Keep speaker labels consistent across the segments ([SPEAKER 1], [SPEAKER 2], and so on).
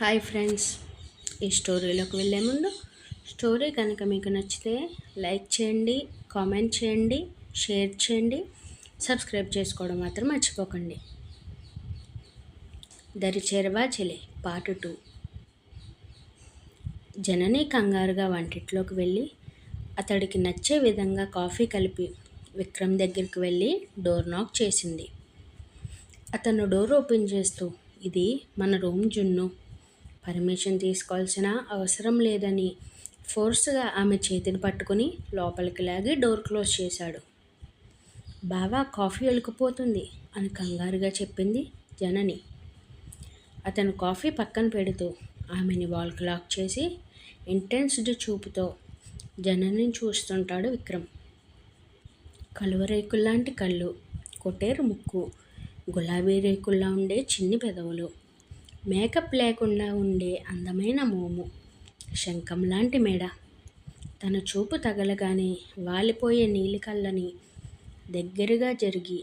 [SPEAKER 1] hi friends ఈ స్టోరీలోకి వెళ్ళే ముందు స్టోరీ కనుక మీకు నచ్చితే లైక్ చేయండి కామెంట్ చేయండి షేర్ చేయండి సబ్స్క్రైబ్ చేసుకోవడం మాత్రం మర్చిపోకండి దరిచేరవా చెలి పార్ట్ టూ జనని కంగారుగా వంటిట్లోకి వెళ్ళి అతడికి నచ్చే విధంగా కాఫీ కలిపి విక్రమ్ దగ్గరికి వెళ్ళి డోర్ నాక్ చేసింది అతను డోర్ ఓపెన్ చేస్తూ ఇది మన రూమ్ జున్ను పర్మిషన్ తీసుకోవాల్సిన అవసరం లేదని ఫోర్స్గా ఆమె చేతిని పట్టుకుని లోపలికి లాగి డోర్ క్లోజ్ చేశాడు బావా కాఫీ అలుకుపోతుంది అని కంగారుగా చెప్పింది జనని అతను కాఫీ పక్కన పెడుతూ ఆమెని వాల్ క్లాక్ చేసి ఇంటెన్స్డ్ చూపుతో జనని చూస్తుంటాడు విక్రమ్ కలువరేకుల్లాంటి కళ్ళు కొట్టేరు ముక్కు గులాబీ రేకుల్లా ఉండే చిన్ని పెదవులు మేకప్ లేకుండా ఉండే అందమైన మోము శంఖం లాంటి మేడ తన చూపు తగలగానే వాలిపోయే నీలి కళ్ళని దగ్గరగా జరిగి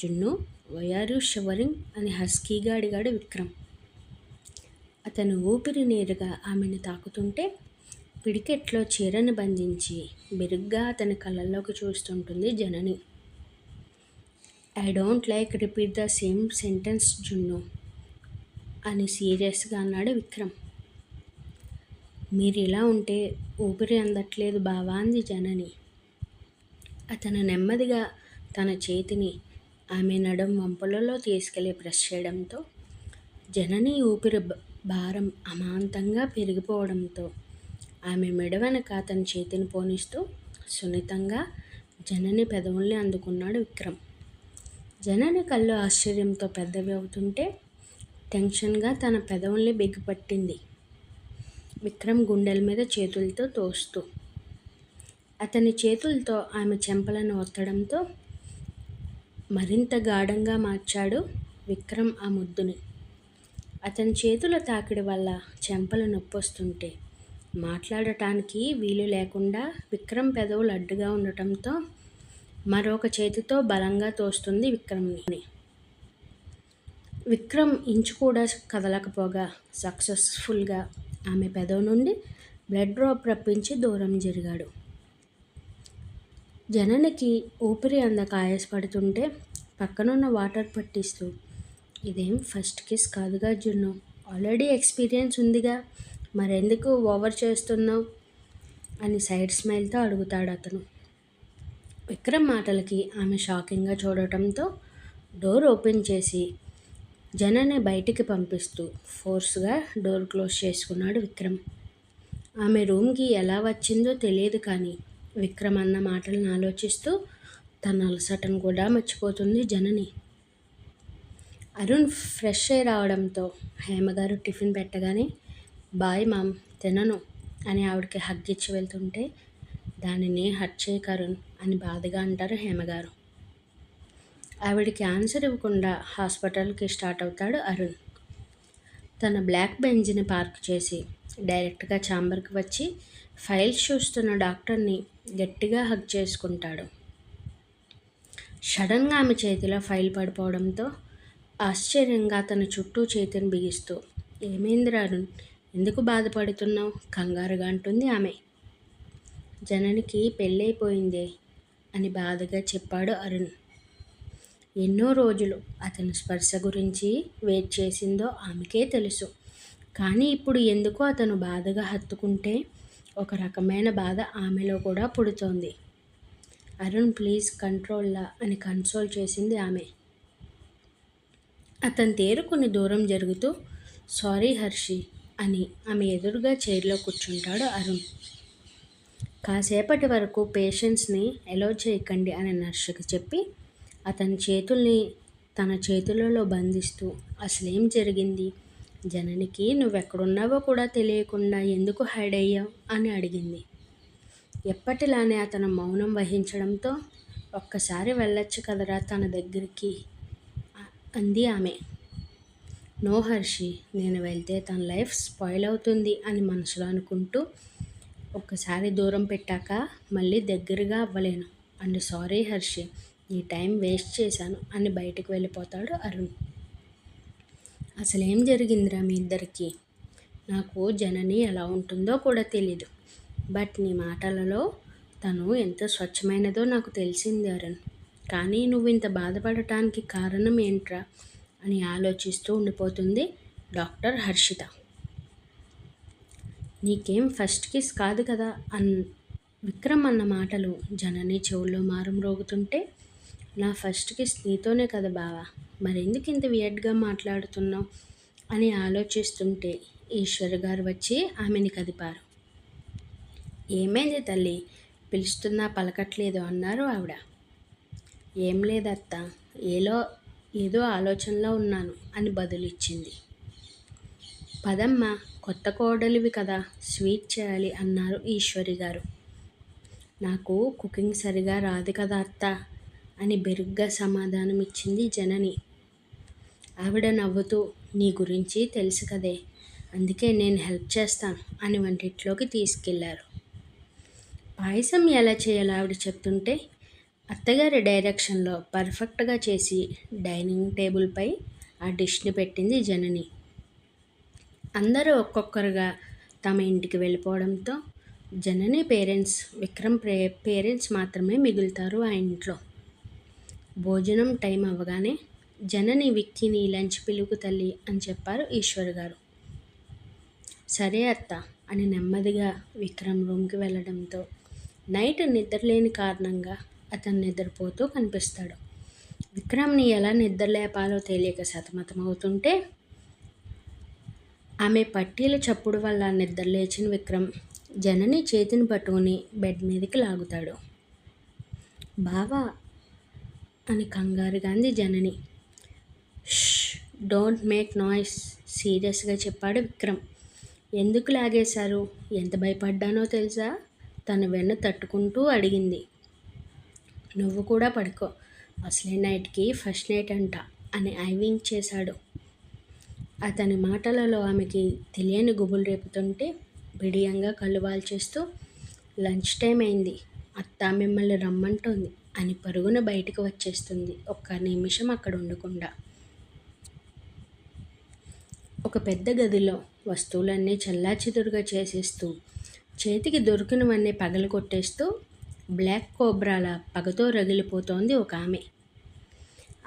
[SPEAKER 1] జున్ను వయారు షవరింగ్ అని హస్కీగా అడిగాడు విక్రమ్ అతను ఊపిరి నేరుగా ఆమెను తాకుతుంటే పిడికెట్లో చీరను బంధించి బెరుగ్గా అతని కళ్ళల్లోకి చూస్తుంటుంది Janani I don't like repeat the same sentence Junnu అని సీరియస్గా అన్నాడు విక్రమ్ మీరు ఇలా ఉంటే ఊపిరి అందట్లేదు బావా అంది జనని అతను నెమ్మదిగా తన చేతిని ఆమె నడుం వంపులలో తీసుకెళ్లి బ్రష్ చేయడంతో జనని ఊపిరి భారం అమాంతంగా పెరిగిపోవడంతో ఆమె మెడ వెనక అతని చేతిని పోనిస్తూ సున్నితంగా జనని పెదవుల్ని అందుకున్నాడు విక్రమ్ జనని కళ్ళు ఆశ్చర్యంతో పెద్దవి అవుతుంటే టెన్షన్గా తన పెదవుల్ని బిగ్గుపట్టింది విక్రమ్ గుండెల మీద చేతులతో తోస్తూ అతని చేతులతో ఆమె చెంపలను ఒత్తడంతో మరింత గాఢంగా మార్చాడు విక్రమ్ ఆ ముద్దుని అతని చేతుల తాకిడి వల్ల చెంపలు నొప్పొస్తుంటే మాట్లాడటానికి వీలు లేకుండా విక్రమ్ పెదవులు అడ్డుగా ఉండటంతో మరొక చేతితో బలంగా తోస్తుంది విక్రమ్ని విక్రమ్ ఇంచు కూడా కదలకపోగా సక్సెస్ఫుల్గా ఆమె పెదవు నుండి బ్లడ్ డ్రాప్ రప్పించి దూరం జరిగాడు జననికి ఊపిరి అందక ఆయాసపడుతుంటే పక్కనున్న వాటర్ పట్టిస్తూ ఇదేం ఫస్ట్ కిస్ కాదుగా జున్ను ఆల్రెడీ ఎక్స్పీరియన్స్ ఉందిగా మరెందుకు ఓవర్ చేస్తున్నావు అని సైడ్ స్మైల్తో అడుగుతాడు అతను విక్రమ్ మాటలకి ఆమె షాకింగ్గా చూడటంతో డోర్ ఓపెన్ చేసి జనాన్ని బయటికి పంపిస్తూ ఫోర్స్గా డోర్ క్లోజ్ చేసుకున్నాడు విక్రమ్ ఆమె రూమ్కి ఎలా వచ్చిందో తెలియదు కానీ విక్రమ్ అన్న మాటలను ఆలోచిస్తూ తన అలసటను కూడా మర్చిపోతుంది జనని అరుణ్ ఫ్రెష్ అయి రావడంతో హేమగారు టిఫిన్ పెట్టగానే బాయ్ మామ్ తినను అని ఆవిడకి హగ్గిచ్చి ఇచ్చి వెళ్తుంటే దానిని హట్ చేయకరుణ్ అని బాధగా అంటారు హేమగారు ఆవిడ క్యాన్సర్ ఇవ్వకుండా హాస్పిటల్కి స్టార్ట్ అవుతాడు అరుణ్ తన బ్లాక్ బెంజ్ని పార్క్ చేసి డైరెక్ట్గా ఛాంబర్కి వచ్చి ఫైల్స్ చూస్తున్న డాక్టర్ని గట్టిగా హగ్ చేసుకుంటాడు సడన్గా ఆమె చేతిలో ఫైల్ పడిపోవడంతో ఆశ్చర్యంగా తన చుట్టూ చేతిని బిగిస్తూ ఏమైంది అరుణ్ ఎందుకు బాధపడుతున్నావు కంగారుగా అంటుంది ఆమె జననికి పెళ్ళైపోయిందే అని బాధగా చెప్పాడు అరుణ్ ఎన్నో రోజులు అతని స్పర్శ గురించి వెయిట్ చేసిందో ఆమెకే తెలుసు కానీ ఇప్పుడు ఎందుకో అతను బాధగా హత్తుకుంటే ఒక రకమైన బాధ ఆమెలో కూడా పుడుతోంది అరుణ్ ప్లీజ్ కంట్రోల్లా అని కన్సోల్ చేసింది ఆమె అతని కొన్ని దూరం జరుగుతూ సారీ హర్షి అని ఆమె ఎదురుగా చైర్లో కూర్చుంటాడు అరుణ్ కాసేపటి వరకు పేషెంట్స్ని ఎలో చేయకండి అని నర్సుకి చెప్పి అతని చేతుల్ని తన చేతులలో బంధిస్తూ అసలేం జరిగింది జననికి నువ్వెక్కడున్నావో కూడా తెలియకుండా ఎందుకు హైడ్ అయ్యావు అని అడిగింది ఎప్పటిలానే అతను మౌనం వహించడంతో ఒక్కసారి వెళ్ళొచ్చు కదరా తన దగ్గరికి అంది ఆమె నో హర్షి నేను వెళ్తే తన లైఫ్ స్పాయిల్ అవుతుంది అని మనసులో అనుకుంటూ ఒక్కసారి దూరం పెట్టాక మళ్ళీ దగ్గరగా అవ్వలేను అండ్ సారీ హర్షి ఈ టైం వేస్ట్ చేశాను అని బయటకు వెళ్ళిపోతాడు అరుణ్ అసలు ఏం జరిగిందిరా మీ ఇద్దరికి నాకు జనని ఎలా ఉంటుందో కూడా తెలీదు బట్ నీ మాటలలో తను ఎంత స్వచ్ఛమైనదో నాకు తెలిసింది అరుణ్ కానీ నువ్వు ఇంత బాధపడటానికి కారణం ఏంట్రా అని ఆలోచిస్తూ ఉండిపోతుంది డాక్టర్ హర్షిత నీకేం ఫస్ట్ కిస్ కాదు కదా అన్ విక్రమ్ అన్న మాటలు జనని చెవుల్లో మారుమ్రోగుతుంటే నా ఫస్ట్ కిస్ నీతోనే కదా బావా మరెందుకు ఇంత వియర్డ్గా మాట్లాడుతున్నావు అని ఆలోచిస్తుంటే ఈశ్వర్ గారు వచ్చి ఆమెని కదిపారు ఏమైంది తల్లి పిలుస్తున్నా పలకట్లేదు అన్నారు ఆవిడ ఏం లేదత్త ఏలో ఏదో ఆలోచనలో ఉన్నాను అని బదులిచ్చింది పదమ్మ కొత్త కోడలివి కదా స్వీట్ చేయాలి అన్నారు ఈశ్వరి గారు నాకు కుకింగ్ సరిగా రాదు కదా అత్త అని బెరుగ్గా సమాధానం ఇచ్చింది జనని ఆవిడ నవ్వుతూ నీ గురించి తెలుసు కదే అందుకే నేను హెల్ప్ చేస్తాను అని వంటిట్లోకి తీసుకెళ్లారు పాయసం ఎలా చేయాలో ఆవిడ చెప్తుంటే అత్తగారి డైరెక్షన్లో పర్ఫెక్ట్గా చేసి డైనింగ్ టేబుల్పై ఆ డిష్ని పెట్టింది జనని అందరూ ఒక్కొక్కరుగా తమ ఇంటికి వెళ్ళిపోవడంతో జనని పేరెంట్స్ విక్రమ్ పేరెంట్స్ మాత్రమే మిగులుతారు ఆ ఇంట్లో భోజనం టైం అవ్వగానే జనని విక్కిని లంచ్ పిలుపు తల్లి అని చెప్పారు ఈశ్వర్ గారు సరే అత్త అని నెమ్మదిగా విక్రమ్ రూమ్కి వెళ్ళడంతో నైట్ నిద్రలేని కారణంగా అతను నిద్రపోతూ కనిపిస్తాడు విక్రమ్ని ఎలా నిద్రలేపాలో తెలియక సతమతమవుతుంటే ఆమె పట్టీల చప్పుడు వల్ల నిద్రలేచిన విక్రమ్ జనని చేతిని పట్టుకుని బెడ్ మీదకి లాగుతాడు బావా అని కంగారు గాంధీ జనని డోంట్ మేక్ నాయిస్ సీరియస్గా చెప్పాడు విక్రమ్ ఎందుకు లాగేశారు ఎంత భయపడ్డానో తెలుసా తను వెన్ను తట్టుకుంటూ అడిగింది నువ్వు కూడా పడుకో అసలే నైట్కి ఫస్ట్ నైట్ అంట అని ఐవింగ్ చేశాడు అతని మాటలలో ఆమెకి తెలియని గుబులు రేపుతుంటే బిడియంగా కళ్ళు వాల్చేస్తూ లంచ్ టైం అయింది అత్త మిమ్మల్ని రమ్మంటోంది అని పరుగున బయటకు వచ్చేస్తుంది ఒక్క నిమిషం అక్కడ ఉండకుండా ఒక పెద్ద గదిలో వస్తువులన్నీ చల్లాచిదురుగా చేసేస్తూ చేతికి దొరికినవన్నీ పగలు కొట్టేస్తూ బ్లాక్ కోబ్రాల పగతో రగిలిపోతోంది ఒక ఆమె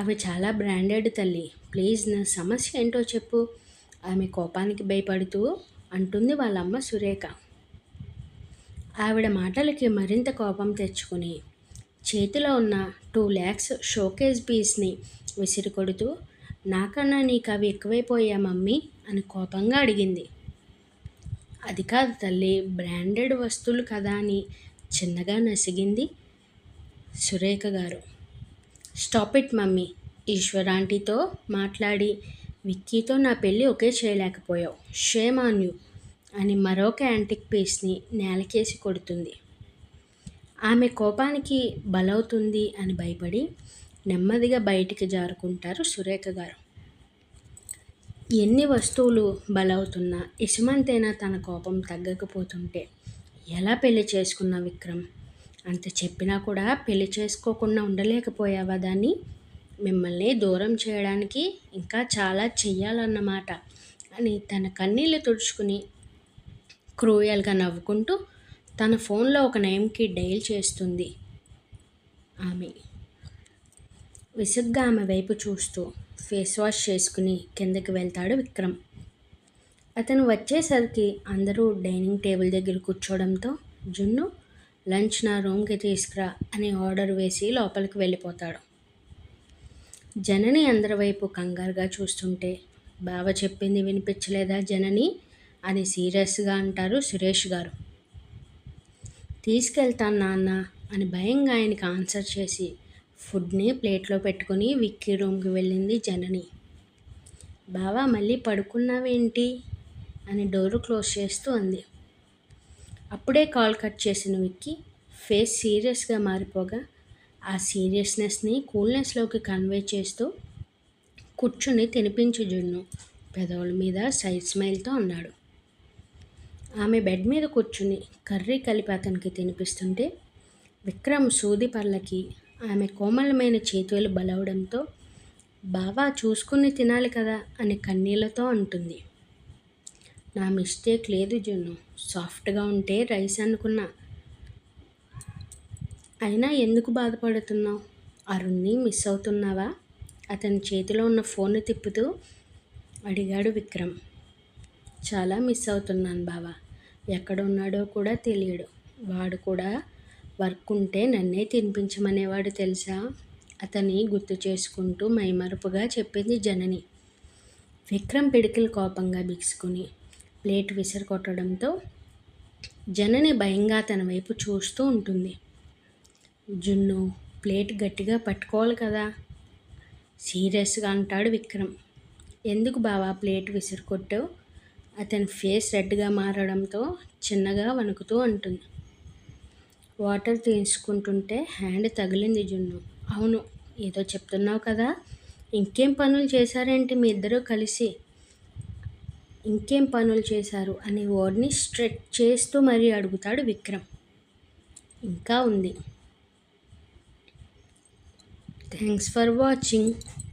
[SPEAKER 1] ఆమె చాలా బ్రాండెడ్ తల్లి ప్లీజ్ నా సమస్య ఏంటో చెప్పు ఆమె కోపానికి భయపడుతూ అంటుంది వాళ్ళమ్మ సురేఖ ఆవిడ మాటలకి మరింత కోపం తెచ్చుకుని చేతిలో ఉన్న టూ ల్యాక్స్ షోకేజ్ పీస్ని విసిరి కొడుతూ నాకన్నా నీకు అవి ఎక్కువైపోయా మమ్మీ అని కోపంగా అడిగింది అది కాదు తల్లి బ్రాండెడ్ వస్తువులు కదా అని చిన్నగా నసిగింది సురేఖ గారు స్టాప్ ఇట్ మమ్మీ ఈశ్వర్ ఆంటీతో మాట్లాడి విక్కీతో నా పెళ్ళి ఒకే చేయలేకపోయావు షేమాన్యు అని మరొక యాంటిక్ పీస్ని నేలకేసి కొడుతుంది ఆమె కోపానికి బలవుతుంది అని భయపడి నెమ్మదిగా బయటికి జారుకుంటారు సురేఖ గారు ఎన్ని వస్తువులు బలవుతున్నా యశమంతైనా తన కోపం తగ్గకపోతుంటే ఎలా పెళ్లి చేసుకున్నా విక్రమ్ అంత చెప్పినా కూడా పెళ్లి చేసుకోకుండా ఉండలేకపోయావా దాన్ని మిమ్మల్ని దూరం చేయడానికి ఇంకా చాలా చెయ్యాలన్నమాట అని తన కన్నీళ్ళు తుడుచుకుని క్రూయల్గా నవ్వుకుంటూ తన ఫోన్లో ఒక నేమ్కి డైల్ చేస్తుంది ఆమె విసుగ్గా ఆమె వైపు చూస్తూ ఫేస్ వాష్ చేసుకుని కిందకి వెళ్తాడు విక్రమ్ అతను వచ్చేసరికి అందరూ డైనింగ్ టేబుల్ దగ్గర కూర్చోవడంతో జున్ను లంచ్ నా రూమ్కి తీసుకురా అని ఆర్డర్ వేసి లోపలికి వెళ్ళిపోతాడు జనని అందరి వైపు కంగారుగా చూస్తుంటే బావ చెప్పింది వినిపించలేదా జనని అని సీరియస్గా అంటారు సురేష్ గారు తీసుకెళ్తాను నాన్న అని భయంగా ఆయనకి ఆన్సర్ చేసి ఫుడ్ని ప్లేట్లో పెట్టుకుని విక్కీ రూమ్కి వెళ్ళింది జనని బావా మళ్ళీ పడుకున్నావేంటి అని డోరు క్లోజ్ చేస్తూ అంది అప్పుడే కాల్ కట్ చేసిన విక్కీ ఫేస్ సీరియస్గా మారిపోగా ఆ సీరియస్నెస్ని కూల్నెస్లోకి కన్వే చేస్తూ కూర్చుని తినిపించు జున్ను పెదవుల మీద సైడ్ స్మైల్తో అన్నాడు ఆమె బెడ్ మీద కూర్చుని కర్రీ కలిపి అతనికి తినిపిస్తుంటే విక్రమ్ సూది పళ్ళకి ఆమె కోమలమైన చేతులు బలవడంతో బావా చూసుకుని తినాలి కదా అని కన్నీళ్లతో అంటుంది నా మిస్టేక్ లేదు జున్ను సాఫ్ట్గా ఉంటే రైస్ అనుకున్నా అయినా ఎందుకు బాధపడుతున్నావు అరుణ్ణి మిస్ అవుతున్నావా అతని చేతిలో ఉన్న ఫోన్ తిప్పుతూ అడిగాడు విక్రమ్ చాలా మిస్ అవుతున్నాను బావా ఎక్కడ ఉన్నాడో కూడా తెలియడు వాడు కూడా వర్క్ ఉంటే నన్నే తినిపించమనేవాడు తెలుసా అతని గుర్తు చేసుకుంటూ మైమరుపుగా చెప్పింది జనని విక్రమ్ పిడికిలు కోపంగా బిగుసుకుని ప్లేట్ కొట్టడంతో జనని భయంగా తన వైపు చూస్తూ ఉంటుంది జున్ను ప్లేట్ గట్టిగా పట్టుకోవాలి కదా సీరియస్గా అంటాడు విక్రమ్ ఎందుకు బావా ప్లేట్ విసిరికొట్టావు అతని ఫేస్ రెడ్గా మారడంతో చిన్నగా వణుకుతూ అంటుంది వాటర్ తీసుకుంటుంటే హ్యాండ్ తగిలింది జున్ను అవును ఏదో చెప్తున్నావు కదా ఇంకేం పనులు చేశారేంటి మీ ఇద్దరూ కలిసి ఇంకేం పనులు చేశారు అనే వర్డ్ని స్ట్రెచ్ చేస్తూ మరీ అడుగుతాడు విక్రమ్ ఇంకా ఉంది థ్యాంక్స్ ఫర్ వాచింగ్